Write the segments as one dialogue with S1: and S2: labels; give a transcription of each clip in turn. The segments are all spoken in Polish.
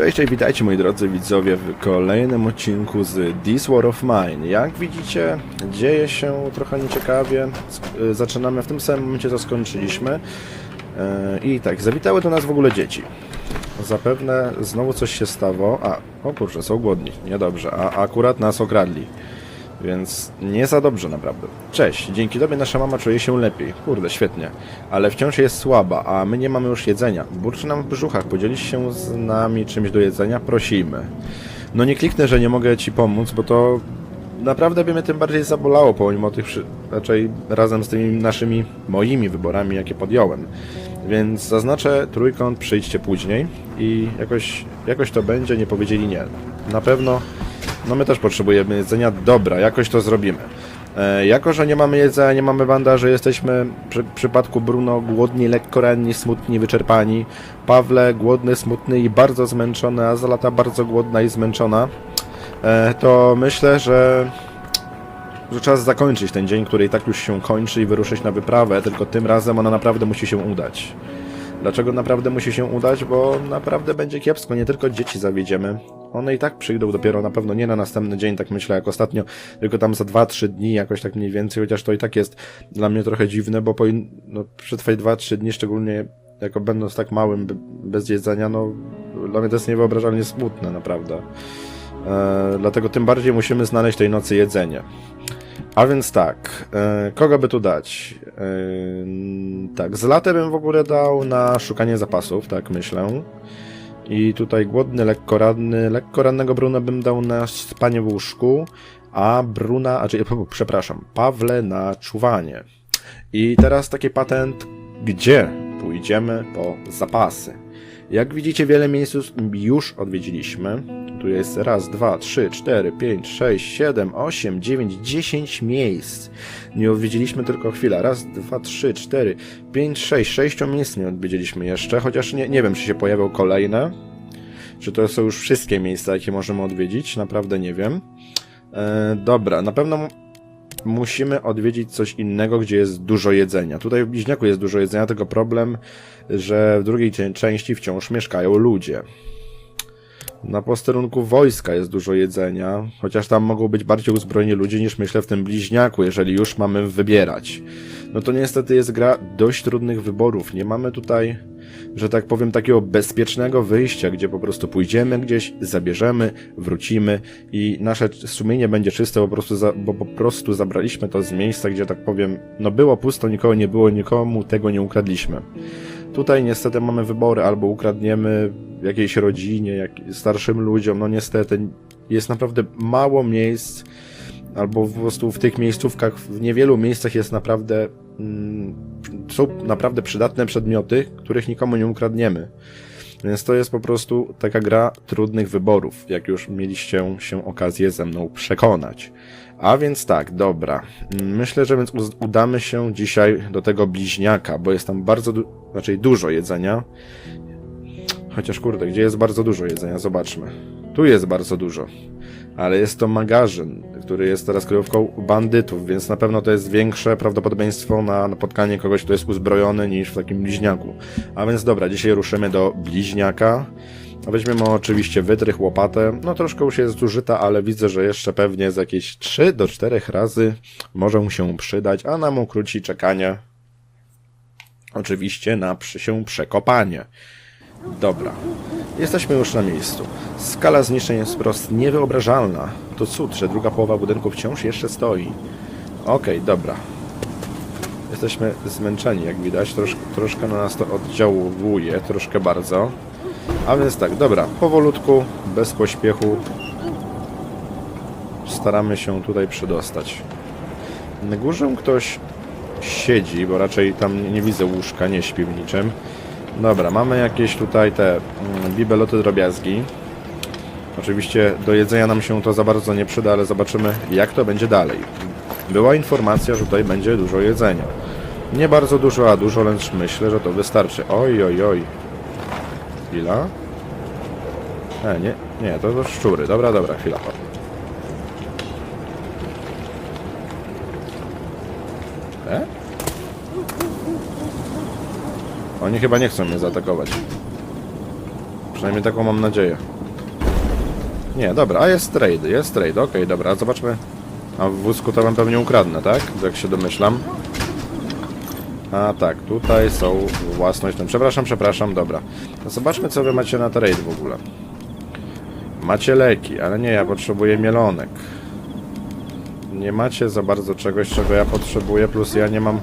S1: Cześć, cześć, witajcie moi drodzy widzowie w kolejnym odcinku z This War of Mine. Jak widzicie, dzieje się trochę nieciekawie. Y, Zaczynamy w tym samym momencie, co skończyliśmy. E, I tak, zawitały do nas w ogóle dzieci. Zapewne znowu coś się stało. A, o kurczę, są głodni. Niedobrze, a akurat nas okradli. Więc nie za dobrze naprawdę. Cześć, dzięki tobie nasza mama czuje się lepiej. Kurde, świetnie. Ale wciąż jest słaba, a my nie mamy już jedzenia. Burczy nam w brzuchach. Podzielisz się z nami czymś do jedzenia? Prosimy. No nie kliknę, że nie mogę ci pomóc, bo to naprawdę by mnie tym bardziej zabolało, pomimo tych, raczej razem z tymi naszymi, moimi wyborami, jakie podjąłem. Więc zaznaczę trójkąt, przyjdźcie później i jakoś, jakoś to będzie, nie powiedzieli nie. Na pewno no my też potrzebujemy jedzenia. Dobra, jakoś to zrobimy. E, jako, że nie mamy jedzenia, nie mamy bandaży, jesteśmy przy w przypadku Bruno głodni, lekko ranni, smutni, wyczerpani. Pawle głodny, smutny i bardzo zmęczony, a Zalata bardzo głodna i zmęczona. E, to myślę, że że czas zakończyć ten dzień, który i tak już się kończy i wyruszyć na wyprawę, tylko tym razem ona naprawdę musi się udać. Dlaczego naprawdę musi się udać? Bo naprawdę będzie kiepsko, nie tylko dzieci zawiedziemy. One i tak przyjdą dopiero na pewno nie na następny dzień, tak myślę, jak ostatnio, tylko tam za 2-3 dni, jakoś tak mniej więcej, chociaż to i tak jest dla mnie trochę dziwne, bo powin... no, przetrwać 2-3 dni, szczególnie jako będąc tak małym, be- bez jedzenia, no dla mnie to jest niewyobrażalnie smutne, naprawdę. E, dlatego tym bardziej musimy znaleźć tej nocy jedzenie. A więc tak, e, kogo by tu dać? E, tak, z latę bym w ogóle dał na szukanie zapasów, tak myślę. I tutaj głodny, lekko ranny, lekko rannego Bruna bym dał na spanie w łóżku, a Bruna, a czy, przepraszam, Pawle na czuwanie. I teraz taki patent, gdzie pójdziemy po zapasy. Jak widzicie, wiele miejsc już odwiedziliśmy. Tu jest raz, dwa, trzy, cztery, pięć, sześć, siedem, osiem, dziewięć, dziesięć miejsc. Nie odwiedziliśmy tylko chwilę. Raz, dwa, trzy, cztery, pięć, sześć, sześciu miejsc nie odwiedziliśmy jeszcze, chociaż nie, nie wiem, czy się pojawią kolejne. Czy to są już wszystkie miejsca, jakie możemy odwiedzić? Naprawdę nie wiem. E, dobra, na pewno mu- musimy odwiedzić coś innego, gdzie jest dużo jedzenia. Tutaj w Bliźniaku jest dużo jedzenia, tylko problem, że w drugiej części wciąż mieszkają ludzie. Na posterunku wojska jest dużo jedzenia, chociaż tam mogą być bardziej uzbrojeni ludzie niż myślę w tym bliźniaku, jeżeli już mamy wybierać. No to niestety jest gra dość trudnych wyborów. Nie mamy tutaj, że tak powiem, takiego bezpiecznego wyjścia, gdzie po prostu pójdziemy gdzieś, zabierzemy, wrócimy i nasze sumienie będzie czyste po prostu, za, bo po prostu zabraliśmy to z miejsca, gdzie tak powiem, no było pusto, nikogo nie było, nikomu tego nie ukradliśmy. Tutaj niestety mamy wybory, albo ukradniemy jakiejś rodzinie, jak starszym ludziom, no niestety jest naprawdę mało miejsc, albo po prostu w tych miejscówkach, w niewielu miejscach jest naprawdę, mm, są naprawdę przydatne przedmioty, których nikomu nie ukradniemy. Więc to jest po prostu taka gra trudnych wyborów, jak już mieliście się okazję ze mną przekonać. A więc tak, dobra. Myślę, że więc udamy się dzisiaj do tego bliźniaka, bo jest tam bardzo, du- znaczy dużo jedzenia. Chociaż kurde, gdzie jest bardzo dużo jedzenia? Zobaczmy. Tu jest bardzo dużo. Ale jest to magazyn, który jest teraz kryjówką bandytów, więc na pewno to jest większe prawdopodobieństwo na napotkanie kogoś, kto jest uzbrojony niż w takim bliźniaku. A więc dobra, dzisiaj ruszymy do bliźniaka. Weźmiemy oczywiście wytrych, łopatę. No troszkę już jest zużyta, ale widzę, że jeszcze pewnie z jakieś 3 do 4 razy może mu się przydać, a nam ukróci czekanie. Oczywiście na się przekopanie. Dobra. Jesteśmy już na miejscu. Skala zniszczeń jest wprost niewyobrażalna. To cud, że druga połowa budynku wciąż jeszcze stoi. Okej, dobra. Jesteśmy zmęczeni, jak widać. Trosz, troszkę na nas to oddziałuje, troszkę bardzo. A więc tak, dobra, powolutku, bez pośpiechu staramy się tutaj przedostać. Na górze ktoś siedzi, bo raczej tam nie widzę łóżka, nie śpi w niczym. Dobra, mamy jakieś tutaj te mm, bibeloty drobiazgi. Oczywiście do jedzenia nam się to za bardzo nie przyda, ale zobaczymy jak to będzie dalej. Była informacja, że tutaj będzie dużo jedzenia. Nie bardzo dużo, a dużo, lecz myślę, że to wystarczy. Oj, oj, oj. Chwila. E, nie, nie, to, to szczury. Dobra, dobra, chwila. E? Oni chyba nie chcą mnie zaatakować. Przynajmniej taką mam nadzieję. Nie, dobra, a jest trade, jest trade, okej, dobra, zobaczmy. A w wózku to wam pewnie ukradnę, tak? Jak się domyślam. A tak, tutaj są własność. No, przepraszam, przepraszam, dobra. To zobaczmy, co wy macie na trade w ogóle. Macie leki, ale nie, ja potrzebuję mielonek. Nie macie za bardzo czegoś, czego ja potrzebuję, plus ja nie mam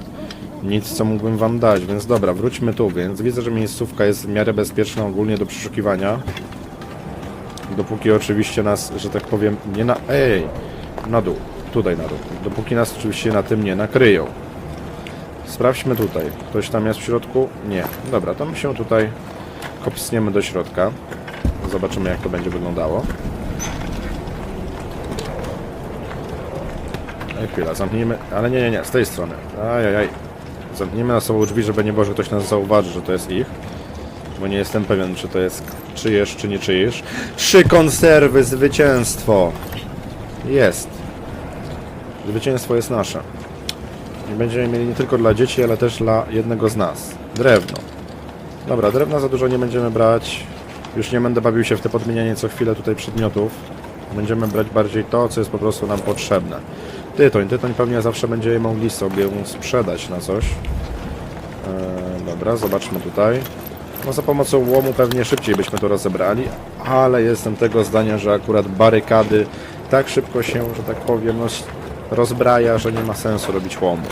S1: nic, co mógłbym wam dać, więc dobra, wróćmy tu, więc widzę, że miejscówka jest w miarę bezpieczna ogólnie do przeszukiwania. Dopóki oczywiście nas, że tak powiem, nie na... Ej! Na dół, tutaj na dół. Dopóki nas oczywiście na tym nie nakryją. Sprawdźmy tutaj. Ktoś tam jest w środku? Nie. Dobra, to my się tutaj kopsniemy do środka. Zobaczymy, jak to będzie wyglądało. Ej, chwila, zamknijmy... Ale nie, nie, nie, z tej strony. Ajajaj. Zamknijmy na sobą drzwi, żeby nie było, że ktoś nas zauważy, że to jest ich. Bo nie jestem pewien, czy to jest czyjeś, czy nie czyjeś. Trzy konserwy, zwycięstwo! Jest. Zwycięstwo jest nasze. I będziemy mieli nie tylko dla dzieci, ale też dla jednego z nas. Drewno. Dobra, drewna za dużo nie będziemy brać. Już nie będę bawił się w te podmienianie co chwilę tutaj przedmiotów. Będziemy brać bardziej to, co jest po prostu nam potrzebne. Tytoń, tytoń pewnie zawsze będziemy mogli sobie sprzedać na coś. Eee, dobra, zobaczmy tutaj. No za pomocą łomu pewnie szybciej byśmy to rozebrali, ale jestem tego zdania, że akurat barykady tak szybko się, że tak powiem, no, rozbraja, że nie ma sensu robić łomu.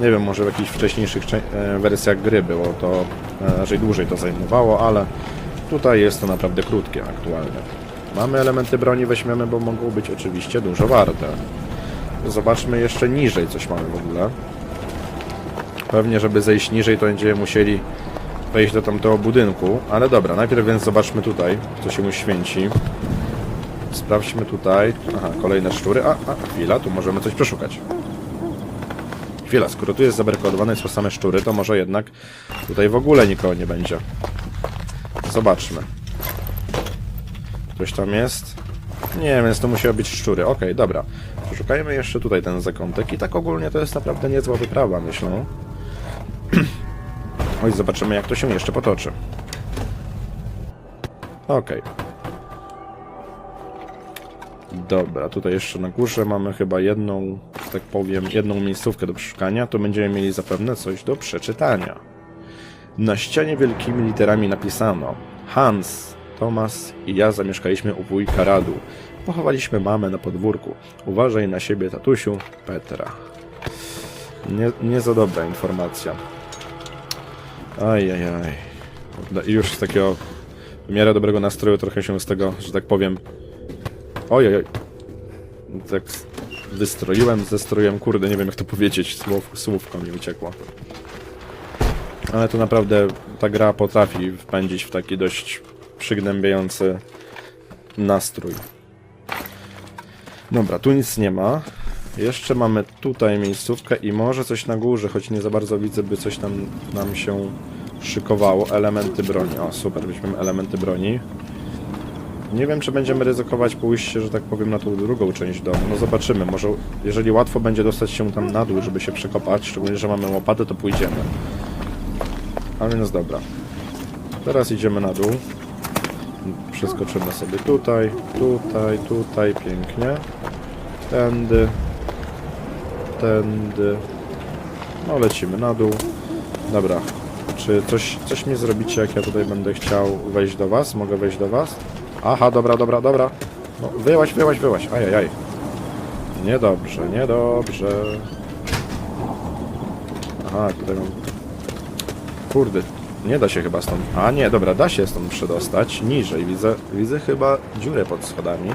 S1: Nie wiem, może w jakichś wcześniejszych cze- e, wersjach gry było to, e, raczej dłużej to zajmowało, ale tutaj jest to naprawdę krótkie aktualnie. Mamy elementy broni, weźmiemy, bo mogą być oczywiście dużo warte. Zobaczmy jeszcze niżej, coś mamy w ogóle. Pewnie, żeby zejść niżej, to będziemy musieli wejść do tamtego budynku, ale dobra, najpierw więc zobaczmy tutaj, co się mu święci. Sprawdźmy tutaj. Aha, kolejne szczury. A, a, chwila, tu możemy coś przeszukać. Chwila, skoro tu jest zabarkodowane i są same szczury, to może jednak tutaj w ogóle nikogo nie będzie. Zobaczmy. Ktoś tam jest? Nie, więc to musiały być szczury. Okej, dobra. Przeszukajmy jeszcze tutaj ten zakątek i tak ogólnie to jest naprawdę niezła wyprawa, myślę. Oj, zobaczymy jak to się jeszcze potoczy. Okej. Dobra, tutaj jeszcze na górze mamy chyba jedną, tak powiem, jedną miejscówkę do przeszukania. Tu będziemy mieli zapewne coś do przeczytania. Na ścianie wielkimi literami napisano Hans, Tomas i ja zamieszkaliśmy u wujka Radu. Pochowaliśmy mamę na podwórku. Uważaj na siebie, tatusiu, Petra. Nie, nie za dobra informacja. Ajajaj. I już z takiego w miarę dobrego nastroju trochę się z tego, że tak powiem... Ojej. Tak wystroiłem, zestroiłem, kurde, nie wiem jak to powiedzieć, słów, słówko mi uciekło. Ale to naprawdę ta gra potrafi wpędzić w taki dość przygnębiający nastrój. Dobra, tu nic nie ma. Jeszcze mamy tutaj miejscówkę i może coś na górze, choć nie za bardzo widzę, by coś tam nam się szykowało. Elementy broni. O, super, weźmiemy elementy broni. Nie wiem, czy będziemy ryzykować pójście, że tak powiem, na tą drugą część domu. No zobaczymy. Może, jeżeli łatwo będzie dostać się tam na dół, żeby się przekopać, szczególnie, że mamy łopatę, to pójdziemy. A więc dobra. Teraz idziemy na dół. Przeskoczymy sobie tutaj, tutaj, tutaj, pięknie. Tędy. Tędy. No lecimy na dół. Dobra. Czy coś, coś mi zrobicie, jak ja tutaj będę chciał wejść do was? Mogę wejść do was? Aha, dobra, dobra, dobra. No, wyłaś, wyłaś, wyłaś. Ajajaj. Niedobrze, niedobrze. Aha, tutaj mam... Kurde, nie da się chyba stąd... A nie, dobra, da się stąd przedostać. Niżej, widzę, widzę chyba dziurę pod schodami.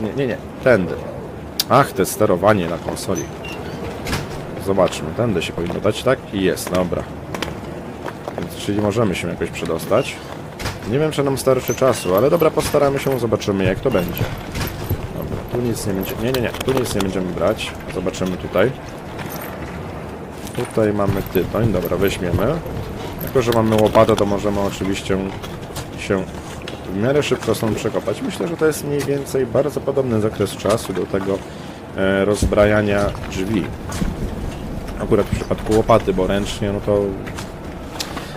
S1: Nie, nie, nie, tędy. Ach, te sterowanie na konsoli. Zobaczmy, tędy się powinno dać, tak? I jest, dobra. Więc, czyli możemy się jakoś przedostać. Nie wiem, czy nam starczy czasu, ale dobra, postaramy się, zobaczymy jak to będzie. Dobra, tu nic nie będzie... Nie, nie, nie, tu nic nie będziemy brać. Zobaczymy tutaj. Tutaj mamy tytoń, dobra, weźmiemy. Jako, że mamy łopatę, to możemy oczywiście się w miarę szybko stąd przekopać. Myślę, że to jest mniej więcej bardzo podobny zakres czasu do tego e, rozbrajania drzwi. Akurat w przypadku łopaty, bo ręcznie, no to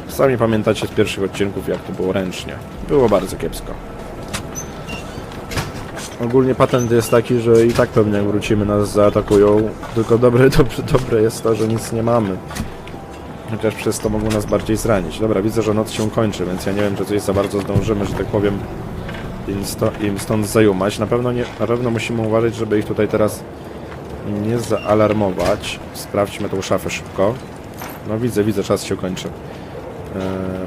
S1: Sami pamiętacie z pierwszych odcinków, jak to było ręcznie. Było bardzo kiepsko. Ogólnie patent jest taki, że i tak pewnie jak wrócimy nas zaatakują, tylko dobre, dobre, dobre jest to, że nic nie mamy. Chociaż przez to mogą nas bardziej zranić. Dobra, widzę, że noc się kończy, więc ja nie wiem, czy coś za bardzo zdążymy, że tak powiem, im, stąd zajumać. Na pewno, nie, na pewno musimy uważać, żeby ich tutaj teraz nie zaalarmować. Sprawdźmy tą szafę szybko. No widzę, widzę, czas się kończy. Eee,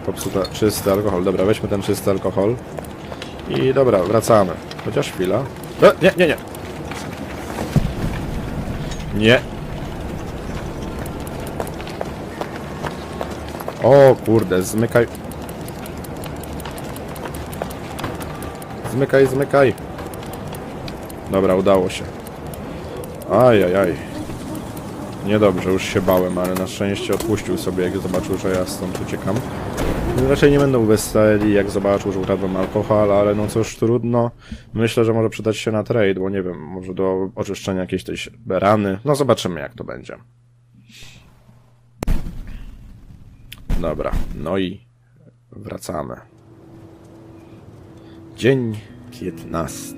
S1: popsuta, czysty alkohol. Dobra, weźmy ten czysty alkohol. I dobra, wracamy. Chociaż chwila. E, nie, nie, nie. Nie. O kurde, zmykaj. Zmykaj, zmykaj. Dobra, udało się. Ajajaj. Aj. Niedobrze, już się bałem, ale na szczęście odpuścił sobie, jak zobaczył, że ja stąd uciekam. Raczej nie będą weseli, jak zobaczył, że ukradłem alkohol, ale no cóż, trudno. Myślę, że może przydać się na trade, bo nie wiem, może do oczyszczenia jakiejś tej rany. No zobaczymy, jak to będzie. Dobra, no i wracamy. Dzień 15.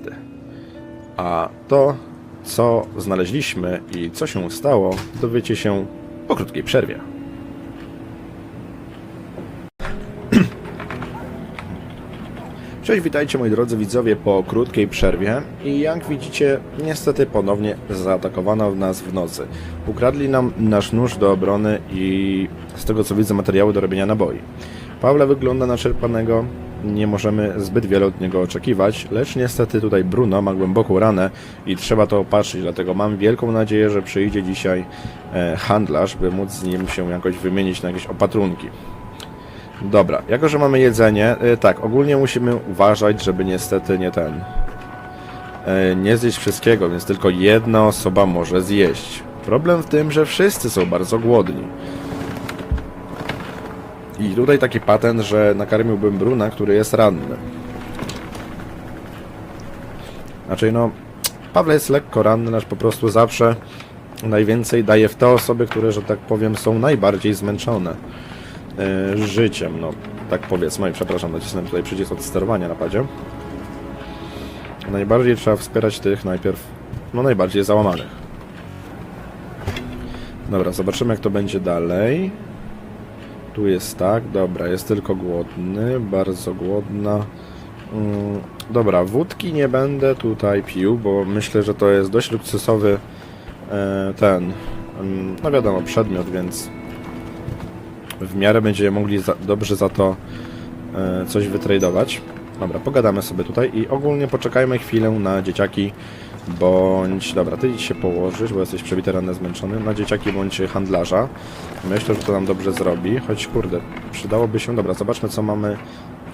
S1: A to, co znaleźliśmy i co się stało, dowiecie się po krótkiej przerwie. Cześć, witajcie moi drodzy widzowie po krótkiej przerwie i jak widzicie, niestety ponownie zaatakowano nas w nocy. Ukradli nam nasz nóż do obrony i z tego co widzę materiały do robienia naboi. Pawle wygląda na czerpanego, nie możemy zbyt wiele od niego oczekiwać, lecz niestety tutaj Bruno ma głęboką ranę i trzeba to opatrzyć, dlatego mam wielką nadzieję, że przyjdzie dzisiaj e, handlarz, by móc z nim się jakoś wymienić na jakieś opatrunki. Dobra, jako że mamy jedzenie, y, tak, ogólnie musimy uważać, żeby niestety nie ten. y, nie zjeść wszystkiego, więc tylko jedna osoba może zjeść. Problem w tym, że wszyscy są bardzo głodni. I tutaj taki patent, że nakarmiłbym Bruna, który jest ranny. Znaczy, no, Pawle jest lekko ranny, lecz po prostu zawsze najwięcej daje w te osoby, które, że tak powiem, są najbardziej zmęczone życiem, no tak powiedzmy, i przepraszam, nacisnąłem tutaj przycisk od sterowania na padzie. Najbardziej trzeba wspierać tych najpierw, no najbardziej załamanych. Dobra, zobaczymy jak to będzie dalej. Tu jest tak, dobra, jest tylko głodny, bardzo głodna. Mm, dobra, wódki nie będę tutaj pił, bo myślę, że to jest dość luksusowy e, ten, mm, no wiadomo, przedmiot, więc w miarę będziemy mogli za, dobrze za to e, coś wytradować. Dobra, pogadamy sobie tutaj i ogólnie poczekajmy chwilę na dzieciaki bądź... Dobra, ty idź się położyć, bo jesteś przebity ranny, zmęczony. Na dzieciaki bądź handlarza. Myślę, że to nam dobrze zrobi, choć kurde, przydałoby się... Dobra, zobaczmy co mamy.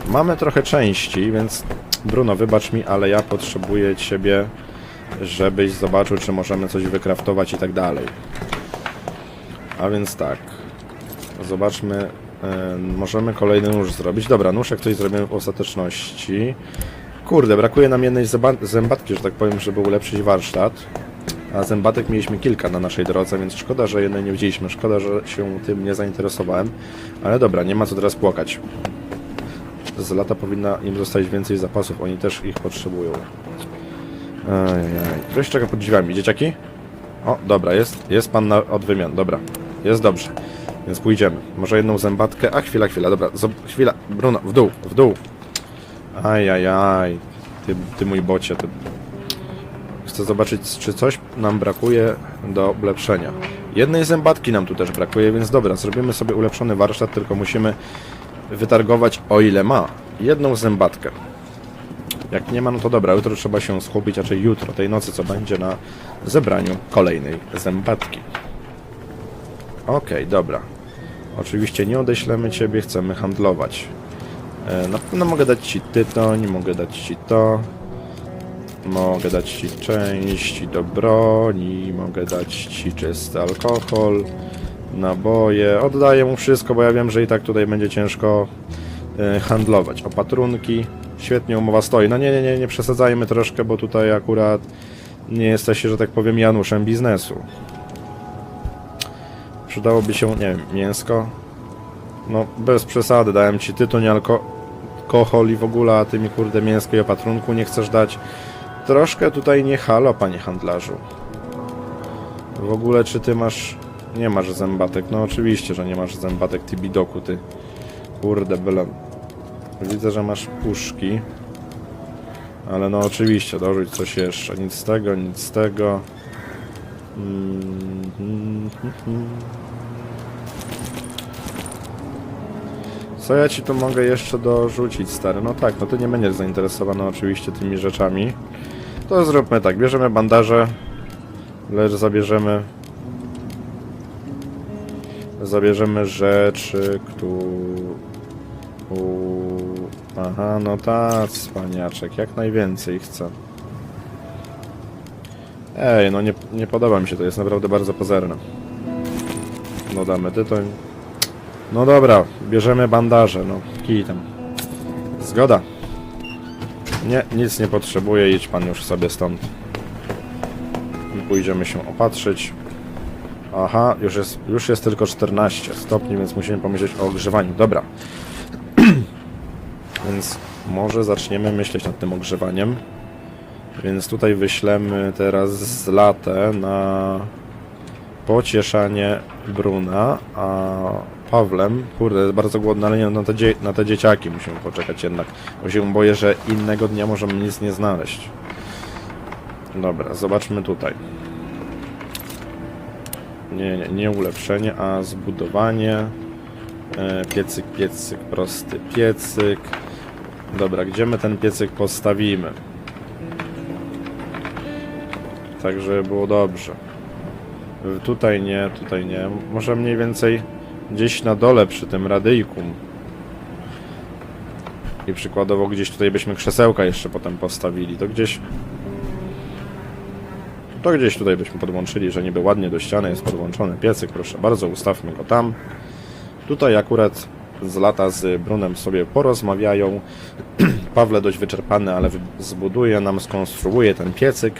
S1: Mamy trochę części, więc Bruno, wybacz mi, ale ja potrzebuję ciebie, żebyś zobaczył, czy możemy coś wykraftować i tak dalej. A więc tak, Zobaczmy. e, możemy kolejny nóż zrobić. Dobra, nóż jak coś zrobimy w ostateczności. Kurde, brakuje nam jednej zęba- zębatki, że tak powiem, żeby ulepszyć warsztat. A zębatek mieliśmy kilka na naszej drodze, więc szkoda, że jednej nie widzieliśmy. Szkoda, że się tym nie zainteresowałem. Ale dobra, nie ma co teraz płakać. Z lata powinna im zostać więcej zapasów, oni też ich potrzebują. Ajajaj. Ktoś czeka pod drzwiami. Dzieciaki? O, dobra, jest, jest pan na, od wymian, dobra. Jest dobrze. Więc pójdziemy. Może jedną zębatkę. A chwila, chwila, dobra. Zob chwila. Bruno, w dół, w dół. Ajajaj. Ty, ty mój bocie, ty. Chcę zobaczyć, czy coś nam brakuje do ulepszenia. Jednej zębatki nam tu też brakuje, więc dobra, zrobimy sobie ulepszony warsztat, tylko musimy wytargować o ile ma. Jedną zębatkę. Jak nie ma, no to dobra, jutro trzeba się skupić, raczej jutro, tej nocy, co będzie na zebraniu kolejnej zębatki. Okej, dobra. Oczywiście nie odeślemy Ciebie, chcemy handlować. E, na pewno mogę dać Ci tytoń, mogę dać Ci to. Mogę dać Ci części do broni, mogę dać Ci czysty alkohol, naboje. Oddaję mu wszystko, bo ja wiem, że i tak tutaj będzie ciężko e, handlować. Opatrunki. Świetnie umowa stoi. No nie, nie, nie, nie przesadzajmy troszkę, bo tutaj akurat nie jesteście, że tak powiem, Januszem biznesu. Przydałoby się, nie wiem, mięsko. No, bez przesady, dałem ci tytoń, alko alkohol i w ogóle, a ty mi kurde mięsko i opatrunku nie chcesz dać. Troszkę tutaj nie halo, panie handlarzu. W ogóle, czy ty masz... Nie masz zębatek. No oczywiście, że nie masz zębatek, ty bidoku, ty. Kurde, byle... Widzę, że masz puszki. Ale no oczywiście, dorzuć coś jeszcze. Nic z tego, nic z tego. Co ja ci tu mogę jeszcze dorzucić, stary? No tak, no ty nie będziesz zainteresowany oczywiście tymi rzeczami. To zróbmy tak, bierzemy bandaże, lecz zabierzemy... Zabierzemy rzeczy, które... Aha, no tak, spaniaczek, jak najwięcej chcę. Ej, no nie, nie podoba mi się to, jest naprawdę bardzo pozerne. No damy tytoń. No dobra, bierzemy bandaże, no kij tam. Zgoda. Nie, nic nie potrzebuję, idź pan już sobie stąd. I pójdziemy się opatrzyć. Aha, już jest, już jest tylko 14 stopni, więc musimy pomyśleć o ogrzewaniu. Dobra. więc może zaczniemy myśleć nad tym ogrzewaniem. Więc tutaj wyślemy teraz latę na pocieszanie Bruna, a Pawlem, kurde, jest bardzo głodny, ale nie, na te, na te dzieciaki musimy poczekać jednak, bo się boję, że innego dnia możemy nic nie znaleźć. Dobra, zobaczmy tutaj. Nie, nie, nie ulepszenie, a zbudowanie. E, piecyk, piecyk, prosty piecyk. Dobra, gdzie my ten piecyk postawimy? Tak, żeby było dobrze. Tutaj nie, tutaj nie. Może mniej więcej gdzieś na dole przy tym radyjkum. I przykładowo gdzieś tutaj byśmy krzesełka jeszcze potem postawili. To gdzieś... To gdzieś tutaj byśmy podłączyli, że niby ładnie do ściany jest podłączony piecyk. Proszę bardzo, ustawmy go tam. Tutaj akurat z lata z Brunem sobie porozmawiają. Pawle dość wyczerpany, ale zbuduje nam, skonstruuje ten piecyk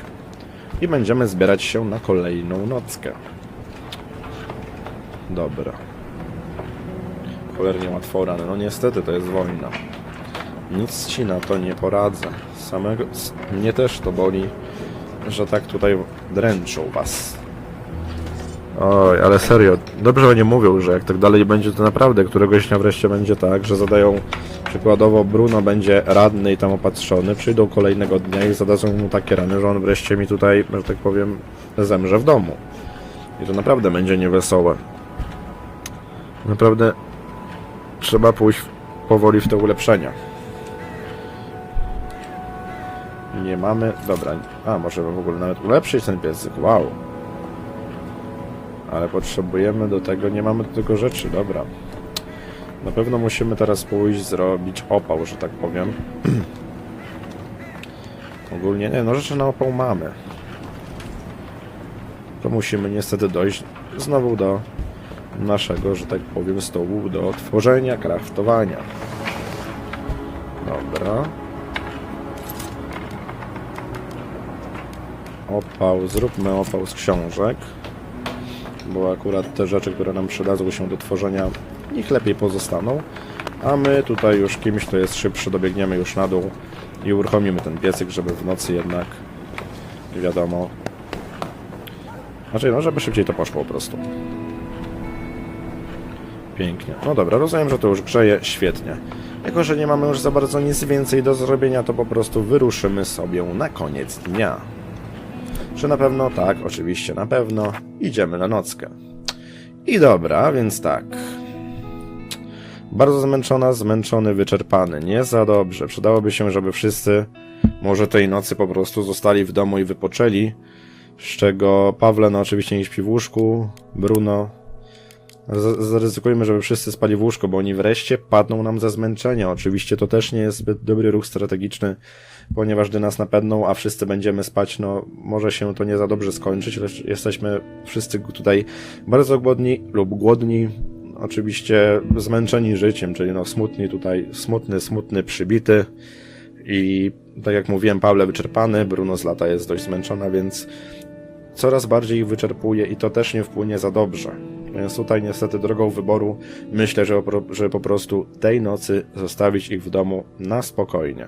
S1: i będziemy zbierać się na kolejną nockę. Dobra. Cholernie łatwo rany. No niestety to jest wojna. Nic ci na to nie poradzę. Samego... Mnie też to boli, że tak tutaj dręczą was. Oj, ale serio, dobrze oni mówią, że jak tak dalej będzie, to naprawdę któregoś dnia wreszcie będzie tak, że zadają, przykładowo Bruno będzie radny i tam opatrzony, przyjdą kolejnego dnia i zadadzą mu takie rany, że on wreszcie mi tutaj, że tak powiem, zemrze w domu. I to naprawdę będzie niewesołe. Naprawdę trzeba pójść powoli w te ulepszenia. Nie mamy, dobra, a możemy w ogóle nawet ulepszyć ten piecyk, wow. Ale potrzebujemy do tego, nie mamy do tego rzeczy, dobra. Na pewno musimy teraz pójść zrobić opał, że tak powiem. Ogólnie nie, no rzeczy na opał mamy. To musimy niestety dojść znowu do naszego, że tak powiem, stołu do tworzenia, kraftowania. Dobra. Opał, zróbmy opał z książek bo akurat te rzeczy, które nam przydadzą się do tworzenia, niech lepiej pozostaną. A my tutaj już kimś, kto jest szybszy, dobiegniemy już na dół i uruchomimy ten piecyk, żeby w nocy jednak, wiadomo, znaczy, no, żeby szybciej to poszło po prostu. Pięknie. No dobra, rozumiem, że to już grzeje. Świetnie. Jako, że nie mamy już za bardzo nic więcej do zrobienia, to po prostu wyruszymy sobie na koniec dnia. Czy na pewno? Tak, oczywiście, na pewno. Idziemy na nockę. I dobra, więc tak. Bardzo zmęczona, zmęczony, wyczerpany. Nie za dobrze. Przydałoby się, żeby wszyscy może tej nocy po prostu zostali w domu i wypoczęli. Z czego Pawle, no oczywiście nie śpi w łóżku. Bruno. Z- Zaryzykujmy, żeby wszyscy spali w łóżko, bo oni wreszcie padną nam ze zmęczenia. Oczywiście to też nie jest zbyt dobry ruch strategiczny, ponieważ gdy nas napadną, a wszyscy będziemy spać, no może się to nie za dobrze skończyć, lecz jesteśmy wszyscy tutaj bardzo głodni lub głodni, oczywiście zmęczeni życiem, czyli no smutni tutaj, smutny, smutny, przybity i tak jak mówiłem, Pawle wyczerpany, Bruno z lata jest dość zmęczona, więc coraz bardziej ich wyczerpuje i to też nie wpłynie za dobrze. Więc tutaj niestety drogą wyboru myślę, że, że po prostu tej nocy zostawić ich w domu na spokojnie.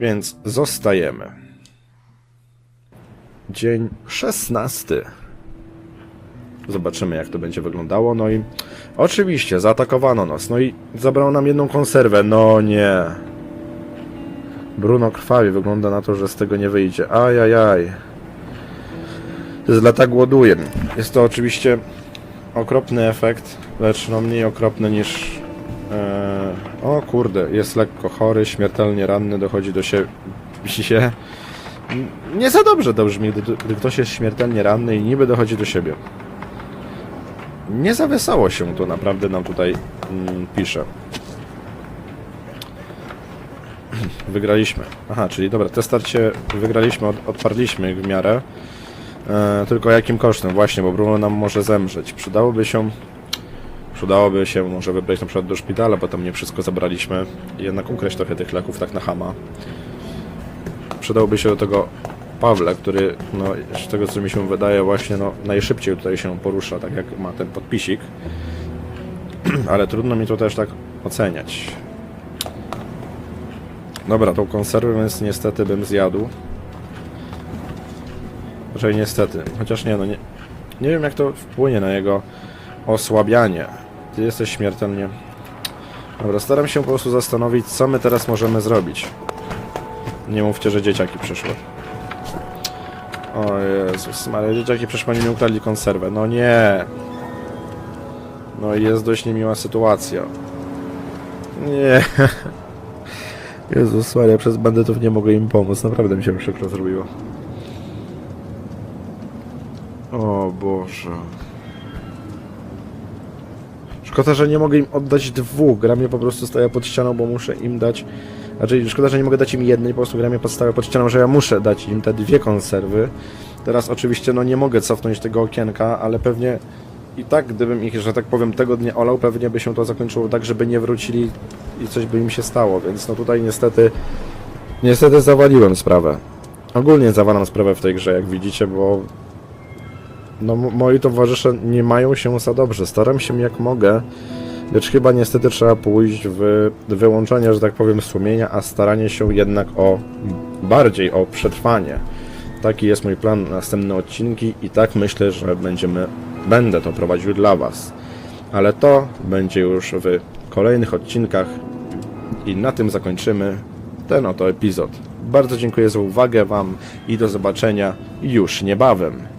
S1: Więc zostajemy. Dzień 16. Zobaczymy, jak to będzie wyglądało. No i oczywiście zaatakowano nas. No i zabrało nam jedną konserwę. No nie. Bruno krwawi. Wygląda na to, że z tego nie wyjdzie. Ajajaj. Z lata głoduje. Jest to oczywiście okropny efekt, lecz no mniej okropny niż. E... O kurde, jest lekko chory, śmiertelnie ranny, dochodzi do siebie. Nie za dobrze to brzmi, gdy, gdy ktoś jest śmiertelnie ranny i niby dochodzi do siebie. Nie za wesoło się to naprawdę nam tutaj mm, pisze. Wygraliśmy. Aha, czyli dobra, te starcie wygraliśmy, od, odparliśmy w miarę. E, tylko jakim kosztem? Właśnie, bo Bruno nam może zemrzeć. Przydałoby się... Przydałoby się może wybrać na przykład do szpitala, bo tam nie wszystko zabraliśmy. Jednak ukraść trochę tych leków tak na hama. Przydałby się do tego Pawle, który, no, z tego co mi się wydaje, właśnie no, najszybciej tutaj się porusza, tak jak ma ten podpisik. Ale trudno mi to też tak oceniać. Dobra, tą konserwę więc niestety bym zjadł. Raczej niestety, chociaż nie no, nie, nie wiem jak to wpłynie na jego osłabianie. Ty jesteś śmiertelnie... Dobra, staram się po prostu zastanowić, co my teraz możemy zrobić. Nie mówcie, że dzieciaki przyszły. O Jezus Maria, dzieciaki oni mi ukradli konserwę. No nie. No i jest dość niemiła sytuacja. Nie. Jezus Maria, przez bandytów nie mogę im pomóc. Naprawdę mi się przykro zrobiło. O Boże. Szkoda, że nie mogę im oddać dwóch. Gra mnie po prostu stawia pod ścianą, bo muszę im dać... Znaczy, szkoda, że nie mogę dać im jednej, po prostu gra mnie podstawia pod ścianą, że ja muszę dać im te dwie konserwy. Teraz oczywiście, no nie mogę cofnąć tego okienka, ale pewnie i tak, gdybym ich, że tak powiem, tego dnia olał, pewnie by się to zakończyło tak, żeby nie wrócili i coś by im się stało, więc no tutaj niestety... Niestety zawaliłem sprawę. Ogólnie zawalam sprawę w tej grze, jak widzicie, bo no, moi towarzysze nie mają się za dobrze. Staram się jak mogę, lecz chyba niestety trzeba pójść w wyłączenie, że tak powiem, sumienia, a staranie się jednak o bardziej o przetrwanie. Taki jest mój plan na następne odcinki i tak myślę, że będziemy, będę to prowadził dla Was. Ale to będzie już w kolejnych odcinkach i na tym zakończymy ten oto epizod. Bardzo dziękuję za uwagę Wam i do zobaczenia już niebawem.